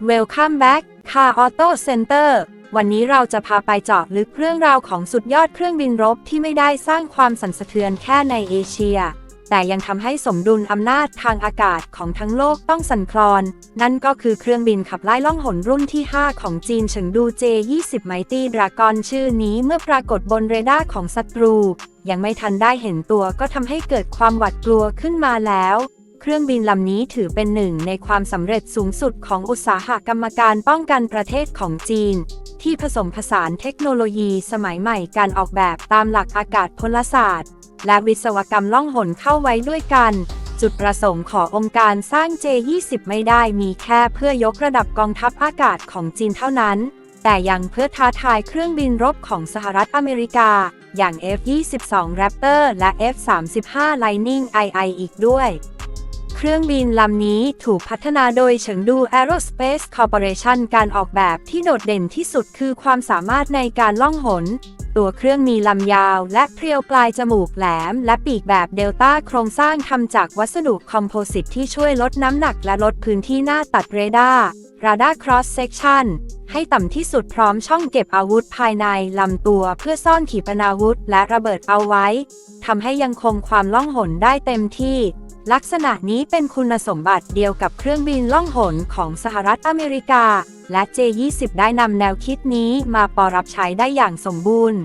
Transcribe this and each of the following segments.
Welcome back Car Auto Center วันนี้เราจะพาไปเจาะลึกเรื่องราวของสุดยอดเครื่องบินรบที่ไม่ได้สร้างความสั่นสะเทือนแค่ในเอเชีย แต่ยังทำให้สมดุลอำนาจทางอากาศของทั้งโลกต้องสั่นคลอน นั่นก็คือเครื่องบินขับไล่ล่องหนรุ่นที่ 5 ของจีนเฉิงดู J20 Mighty Dragon ชื่อนี้เมื่อปรากฏบนเรดาร์ของศัตรู ยังไม่ทันได้เห็นตัวก็ทำให้เกิดความหวาดกลัวขึ้นมาแล้ว เครื่องบินลำนี้ถือเป็นหนึ่งในความสำเร็จสูงสุดของอุตสาหกรรมการป้องกันประเทศของจีน ที่ผสมผสานเทคโนโลยีสมัยใหม่การออกแบบตามหลักอากาศพลศาสตร์ และวิศวกรรมล่องหนเข้าไว้ด้วยกัน จุดประสงค์ขององค์การสร้าง J20 ไม่ได้มีแค่เพื่อยกระดับกองทัพอากาศของจีนเท่านั้น แต่ยังเพื่อท้าทายเครื่องบินรบของสหรัฐอเมริกา อย่าง F-22 Raptor และ F-35 Lightning II อีกด้วย เครื่องบินลำนี้ถูกพัฒนาโดยเฉิงดู Aerospace Corporation การออกแบบที่โดดเด่นที่สุดคือความสามารถในการล่องหน ตัวเครื่องมีลำยาวและเพรียวปลายจมูกแหลม และปีกแบบเดลต้าโครงสร้างทำจากวัสดุคอมโพสิตที่ช่วยลดน้ำหนักและลดพื้นที่หน้าตัดเรดาร์ Radar Cross Section ให้ต่ำที่สุดพร้อมช่องเก็บอาวุธภายในลำตัวเพื่อซ่อนขีปนาวุธและระเบิดเอาไว้ทำให้ยังคงความล่องหนได้เต็มที่ ลักษณะนี้เป็นคุณสมบัติเดียวกับเครื่องบินล่องหนของสหรัฐอเมริกา และ J20 ได้นำแนวคิดนี้มาปรับใช้ได้อย่างสมบูรณ์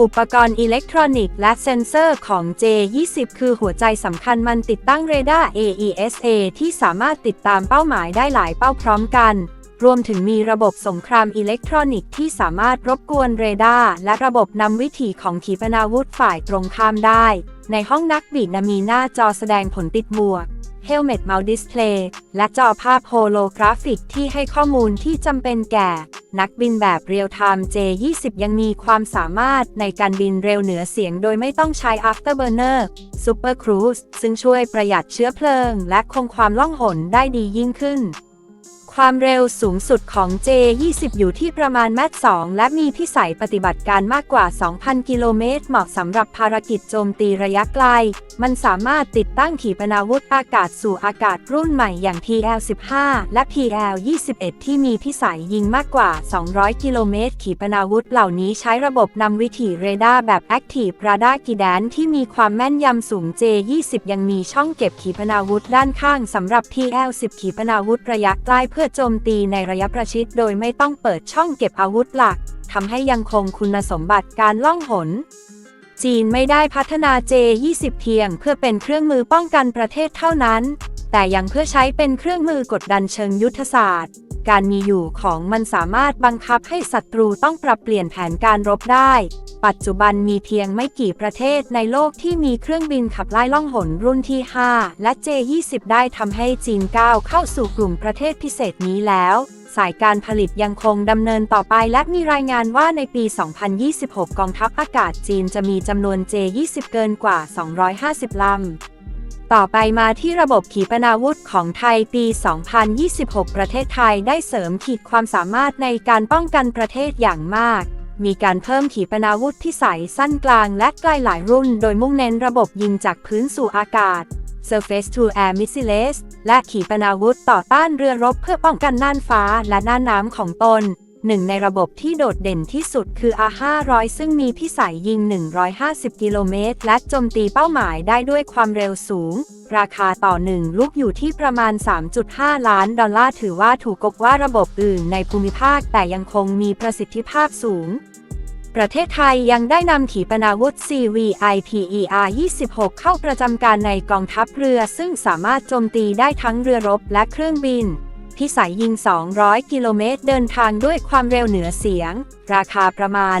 อุปกรณ์อิเล็กทรอนิกส์และเซ็นเซอร์ของ J20 คือหัวใจสำคัญมันติดตั้งเรดาร์ AESA ที่สามารถติดตามเป้าหมายได้หลายเป้าพร้อมกัน รวมถึงมีระบบสงครามอิเล็กทรอนิกส์ที่สามารถรบกวนเรดาร์และระบบนำวิถีของขีปนาวุธฝ่ายตรงข้ามได้ ในห้องนักบินมีหน้าจอแสดงผลติดหมวก Helmet Mount Display และจอภาพโฮโลกราฟิกที่ให้ข้อมูลที่จำเป็นแก่ นักบินแบบเรียลไทม์ J20 ยังมีความสามารถในการบินเร็วเหนือเสียงโดยไม่ต้องใช้ Afterburner Super Cruise ซึ่งช่วยประหยัดเชื้อเพลิง และคงความล่องหนได้ดียิ่งขึ้น ความเร็วสูงสุดของ J20 อยู่ที่ประมาณแมต2และมีพิสัยปฏิบัติการมากกว่า 2,000 กิโลเมตร เหมาะสำหรับภารกิจโจมตีระยะไกล มันสามารถติดตั้งขีปนาวุธอากาศสู่อากาศรุ่นใหม่อย่าง PL-15 และ PL-21 ที่มีพิสัยยิงมากกว่า 200 กิโลเมตร ขีปนาวุธเหล่านี้ใช้ระบบนำวิถีเรดาร์แบบ Active Radar Guidance ที่มีความแม่นยำสูง J20 ยังมีช่องเก็บขีปนาวุธด้านข้างสำหรับ PL-10 ขีปนาวุธระยะใกล้เพื่อโจมตีในระยะประชิดโดยไม่ต้องเปิดช่องเก็บอาวุธหลักทำให้ยังคงคุณสมบัติการล่องหน จีนไม่ได้พัฒนา J20 เพียงเพื่อเป็นเครื่องมือป้องกันประเทศเท่านั้น แต่ยังเพื่อใช้เป็นเครื่องมือกดดันเชิงยุทธศาสตร์ การมีอยู่ของมันสามารถบังคับให้ศัตรูต้องปรับเปลี่ยนแผนการรบได้ ปัจจุบันมีเพียงไม่กี่ประเทศในโลกที่มีเครื่องบินขับไล่ล่องหนรุ่นที่ 5 และ J20 ได้ทำให้จีนก้าวเข้าสู่กลุ่มประเทศพิเศษนี้แล้วสายการผลิตยังคงดำเนินต่อไปและมีรายงานว่าในปี 2026 กองทัพอากาศจีนจะมีจำนวน J20 เกินกว่า 250 ลำ ต่อไปมาที่ระบบขีปนาวุธของไทยปี 2026 ประเทศไทยได้เสริมขีดความสามารถในการป้องกันประเทศอย่างมาก มีการเพิ่มขีปนาวุธพิสัยสั้นกลางและไกลหลายรุ่น โดยมุ่งเน้นระบบยิงจากพื้นสู่อากาศ Surface to Air Missiles และขีปนาวุธต่อต้านเรือรบเพื่อป้องกันน่านฟ้าและน่านน้ำของตน หนึ่งในระบบที่โดดเด่นที่สุดคือ R500 ซึ่งมีพิสัยยิง 150 กิโลเมตร และโจมตีเป้าหมายได้ด้วยความเร็วสูง ราคาต่อหนึ่งลูกอยู่ที่ประมาณ 3.5 ล้านดอลลาร์ถือว่าถูกกบว่าระบบอื่นในภูมิภาคแต่ยังคงมีประสิทธิภาพสูงประเทศไทยยังได้นำขีปนาวุธ CVIPER 26 เข้าประจำการในกองทัพเรือ ซึ่งสามารถโจมตีได้ทั้งเรือรบและเครื่องบิน พิสัยยิง 200 กิโลเมตร เดินทางด้วยความเร็วเหนือเสียง ราคาประมาณ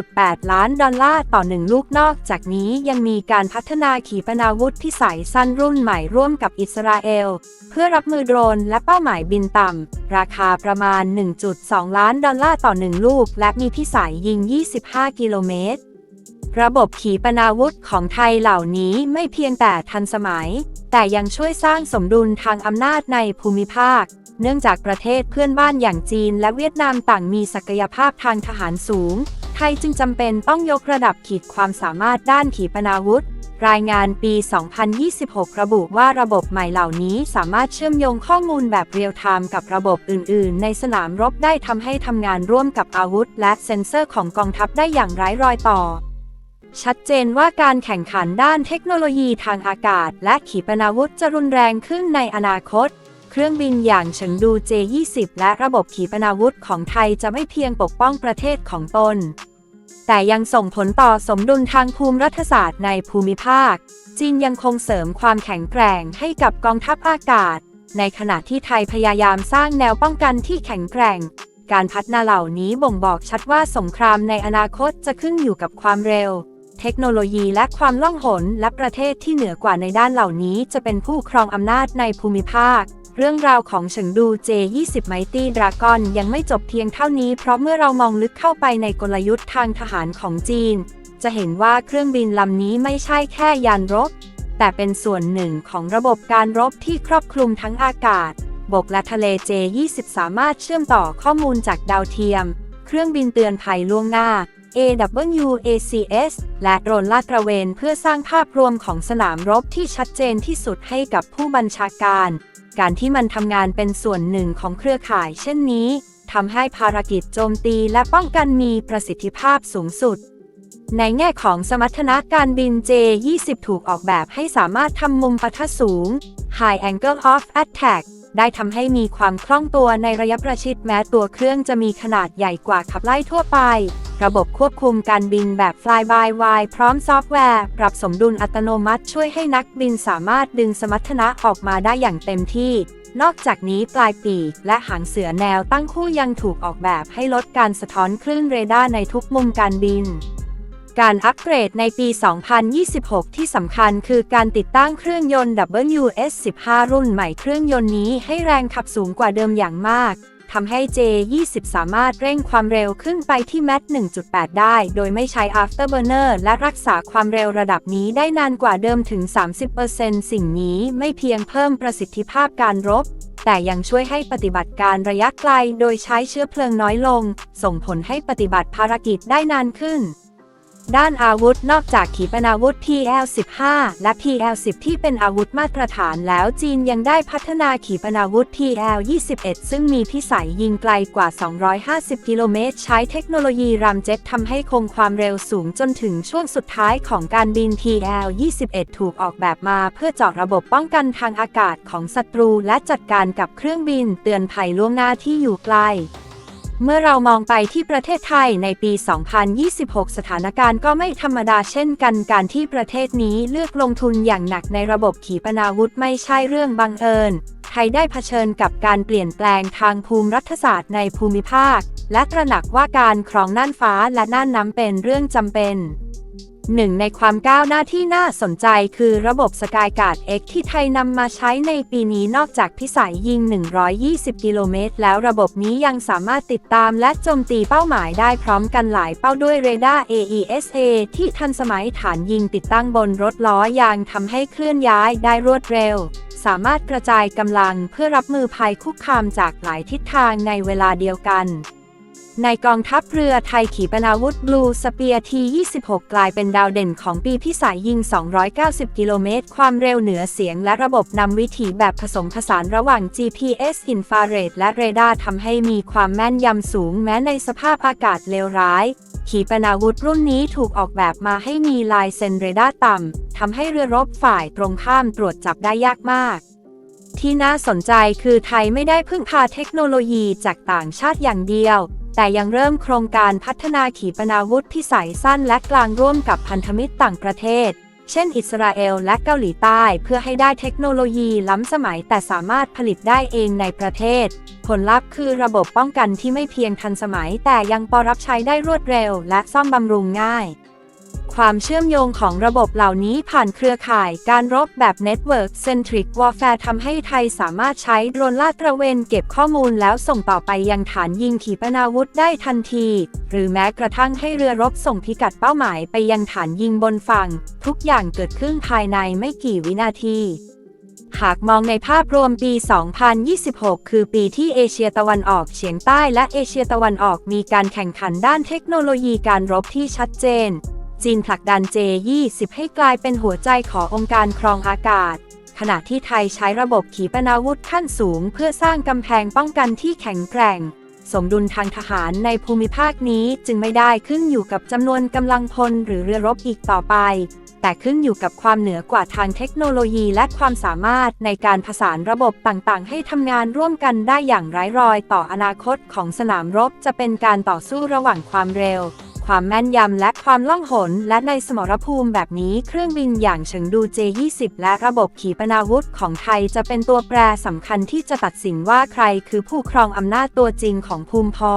5.8 ล้านดอลลาร์ต่อหนึ่งลูกนอกจากนี้ยังมีการพัฒนาขีปนาวุธพิสัยสั้นรุ่นใหม่ร่วมกับอิสราเอล เพื่อรับมือโดรนและเป้าหมายบินต่ำ ราคาประมาณ 1.2 ล้านดอลลาร์ต่อหนึ่งลูก และมีพิสัยยิง 25 กิโลเมตรระบบขีปนาวุธของไทยเหล่านี้ไม่เพียงแต่ทันสมัย แต่ยังช่วยสร้างสมดุลทางอำนาจในภูมิภาค เนื่องจากประเทศเพื่อนบ้านอย่างจีนและเวียดนามต่างมีศักยภาพทางทหารสูง ไทยจึงจำเป็นต้องยกระดับขีดความสามารถด้านขีปนาวุธ รายงานปี 2026 ระบุว่าระบบใหม่เหล่านี้สามารถเชื่อมโยงข้อมูลแบบเรียลไทม์กับระบบอื่น ๆ ในสนามรบได้ทำให้ทำงานร่วมกับอาวุธ และเซ็นเซอร์ของกองทัพได้อย่างไร้รอยต่อชัดเจนว่าการแข่งขันด้านเทคโนโลยีทางอากาศ และขีปนาวุธจะรุนแรงขึ้นในอนาคต เครื่องบินอย่างเฉิงดู J-20 และระบบขีปนาวุธของไทยจะไม่เพียงปกป้องประเทศของตน แต่ยังส่งผลต่อสมดุลทางภูมิรัฐศาสตร์ในภูมิภาค จีนยังคงเสริมความแข็งแกร่งให้กับกองทัพอากาศ ในขณะที่ไทยพยายามสร้างแนวป้องกันที่แข็งแกร่ง การพัฒนาเหล่านี้บ่งบอกชัดว่าสงครามในอนาคตจะขึ้นอยู่กับความเร็วเทคโนโลยีและความล่องหนและประเทศที่เหนือกว่าในด้านเหล่านี้จะเป็นผู้ครองอำนาจในภูมิภาค เรื่องราวของเฉิงดู J20 Mighty Dragon ยังไม่จบเพียงเท่านี้เพราะเมื่อเรามองลึกเข้าไปในกลยุทธ์ทางทหารของจีน จะเห็นว่าเครื่องบินลำนี้ไม่ใช่แค่ยานรบ แต่เป็นส่วนหนึ่งของระบบการรบที่ครอบคลุมทั้งอากาศ บกและทะเล J20 สามารถเชื่อมต่อข้อมูลจากดาวเทียม เครื่องบินเตือนภัยล่วงหน้า AWACS และโดรนลาดตระเวนเพื่อสร้างภาพรวมของสนามรบที่ชัดเจนที่สุดให้กับผู้บัญชาการ การที่มันทำงานเป็นส่วนหนึ่งของเครือข่าย เช่นนี้ทำให้ภารกิจโจมตีและป้องกันมีประสิทธิภาพสูงสุด ในแง่ของสมรรถนะการบิน J20 ถูกออกแบบให้สามารถทำมุมปะทะสูง High Angle of Attack ได้ทำให้มีความคล่องตัวในระยะประชิดแม้ตัวเครื่องจะมีขนาดใหญ่กว่าขับไล่ทั่วไป ระบบควบคุมการบินแบบ Fly by Wire พร้อมซอฟต์แวร์ ปรับสมดุลอัตโนมัติช่วยให้นักบินสามารถดึงสมรรถนะออกมาได้อย่างเต็มที่ นอกจากนี้ปลายปีกและหางเสือแนวตั้งคู่ยังถูกออกแบบให้ลดการสะท้อนคลื่นเรดาร์ในทุกมุมการบิน การอัปเกรดในปี 2026 ที่สำคัญคือการติดตั้งเครื่องยนต์ WS15 รุ่นใหม่เครื่องยนต์นี้ให้แรงขับสูงกว่าเดิมอย่างมากทำให้ J20 สามารถเร่งความเร็วขึ้นไปที่แมท1.8 ได้ โดยไม่ใช้ Afterburner และรักษาความเร็วระดับนี้ได้นานกว่าเดิมถึง 30%สิ่งนี้ไม่เพียงเพิ่มประสิทธิภาพการรบ แต่ยังช่วยให้ปฏิบัติการระยะไกลโดยใช้เชื้อเพลิงน้อยลง ส่งผลให้ปฏิบัติภารกิจได้นานขึ้น ด้านอาวุธนอกจากขีปนาวุธ PL-15 และ PL-10 ที่เป็นอาวุธมาตรฐานแล้วจีนยังได้พัฒนาขีปนาวุธ PL-21 ซึ่งมีพิสัยยิงไกลกว่า 250 กิโลเมตร ใช้เทคโนโลยีรามเจ็ตทำให้คงความเร็วสูงจนถึงช่วงสุดท้ายของการบิน PL-21 ถูกออกแบบมาเพื่อเจาะระบบป้องกันทางอากาศของศัตรู และจัดการกับเครื่องบินเตือนภัยล่วงหน้าที่อยู่ไกล เมื่อเรามองไปที่ประเทศไทยในปี 2026 สถานการณ์ก็ไม่ธรรมดาเช่นกัน การที่ประเทศนี้เลือกลงทุนอย่างหนักในระบบขีปนาวุธไม่ใช่เรื่องบังเอิญ ไทยได้เผชิญกับการเปลี่ยนแปลงทางภูมิรัฐศาสตร์ในภูมิภาค และตระหนักว่าการครองน่านฟ้าและน่านน้ำเป็นเรื่องจำเป็น หนึ่งในความก้าวหน้าที่น่าสนใจคือระบบสกายการ์ด X ที่ไทยนำมาใช้ในปีนี้นอกจากพิสัยยิง 120 กิโลเมตร แล้วระบบนี้ยังสามารถติดตามและโจมตีเป้าหมายได้พร้อมกันหลายเป้าด้วยเรดาร์ AESA ที่ทันสมัยฐานยิงติดตั้งบนรถล้อยางทำให้เคลื่อนย้ายได้รวดเร็ว สามารถกระจายกำลังเพื่อรับมือภัยคุกคามจากหลายทิศทางในเวลาเดียวกัน ในกองทัพเรือไทยขีปนาวุธบลูสเปียที26 กลายเป็นดาวเด่นของปีพิสัยยิง 290 กิโลเมตร ความเร็วเหนือเสียงและระบบนำวิถีแบบผสมผสานระหว่าง GPS อินฟราเรดและเรดาร์ทำให้มีความแม่นยำสูงแม้ในสภาพอากาศเลวร้าย ขีปนาวุธรุ่นนี้ถูกออกแบบมาให้มีลายเซ็นเรดาร์ต่ำทำให้เรือรบฝ่ายตรงข้ามตรวจจับได้ยากมากที่น่าสนใจคือไทยไม่ได้พึ่งพาเทคโนโลยีจากต่างชาติอย่างเดียว แต่ยังเริ่มโครงการพัฒนาขีปนาวุธพิสัยสั้นและกลางร่วมกับพันธมิตรต่างประเทศ เช่นอิสราเอลและเกาหลีใต้เพื่อให้ได้เทคโนโลยีล้ำสมัยแต่สามารถผลิตได้เองในประเทศ ผลลัพธ์คือระบบป้องกันที่ไม่เพียงทันสมัย แต่ยังปรับใช้ได้รวดเร็วและซ่อมบำรุงง่าย ความเชื่อมโยงของระบบเหล่านี้ผ่านเครือข่ายการรบแบบ Network Centric Warfare ทำให้ไทยสามารถใช้โดรนลาดตระเวนเก็บข้อมูลแล้วส่งต่อไปยังฐานยิงขีปนาวุธได้ทันที หรือแม้กระทั่งให้เรือรบส่งพิกัดเป้าหมายไปยังฐานยิงบนฝั่ง ทุกอย่างเกิดขึ้นภายในไม่กี่วินาทีหากมองในภาพรวมปี 2026 คือปีที่เอเชียตะวันออกเฉียงใต้และเอเชียตะวันออกมีการแข่งขันด้านเทคโนโลยีการรบที่ชัดเจน จีนผลักดัน J20 ให้กลายเป็นหัวใจขององค์การครองอากาศ ขณะที่ไทยใช้ระบบขีปนาวุธขั้นสูง เพื่อสร้างกำแพงป้องกันที่แข็งแกร่ง สมดุลทางทหารในภูมิภาคนี้จึงไม่ได้ขึ้นอยู่กับจำนวนกำลังพลหรือเรือรบอีกต่อไป แต่ขึ้นอยู่กับความเหนือกว่าทางเทคโนโลยีและความสามารถในการผสานระบบต่างๆ ให้ทำงานร่วมกันได้อย่างไร้รอยต่ออนาคตของสนามรบจะเป็นการต่อสู้ระหว่างความเร็ว ความแม่นยำและความล่องหน และในสมรภูมิแบบนี้เครื่องบินอย่างเฉิงดู J20 และระบบขีปนาวุธของไทยจะเป็นตัวแปรสำคัญที่จะตัดสินว่าใครคือผู้ครองอำนาจตัวจริงของภูมิพอ